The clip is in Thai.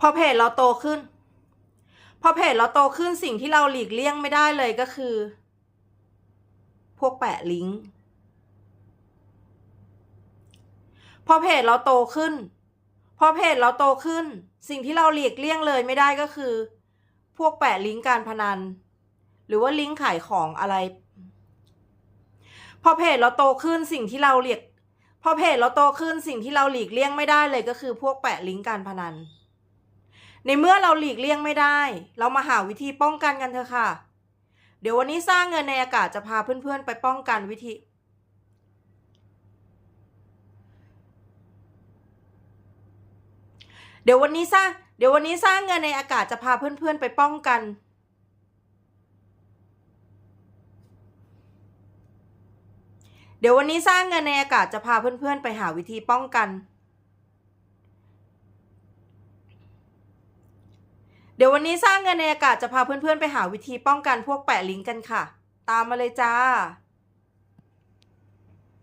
พอเพจเราโตขึ้น พอเพจเราโตขึ้นสิ่งที่เราหลีกเลี่ยงไม่ได้เลยก็คือ พวกแปะลิงก์พอเพจเราโตขึ้น พอเพจเราโตขึ้น สิ่งที่เราหลีกเลี่ยงเลยไม่ได้ก็คือ พวกแปะลิงก์การพนัน หรือว่าลิงก์ขายของอะไร พอเพจเราโตขึ้นสิ่งที่เราหลีกพอเพจเราโตขึ้นสิ่งที่เราหลีกเลี่ยงไม่ได้เลยก็คือ พวกแปะลิงก์การพนัน ในเมื่อเราหลีกเลี่ยงไม่ได้ เรามาหาวิธีป้องกันกันเถอะค่ะ เดี๋ยววันนี้สร้างเงินในอากาศจะพาเพื่อนๆ ไปป้องกันวิธี เดี๋ยววันนี้สร้างเดี๋ยววันนี้สร้างเงินในอากาศจะพาเพื่อนๆ ไปป้องกันเดี๋ยววันนี้สร้างเงินในอากาศจะพาเพื่อนๆ ไปหาวิธีป้องกัน ดี๋ยววันนี้สร้างเงินในอากาศจะพาเพื่อนๆไปหาวิธีป้องกันพวกแปะลิงก์กันค่ะ ตามมาเลยจ้า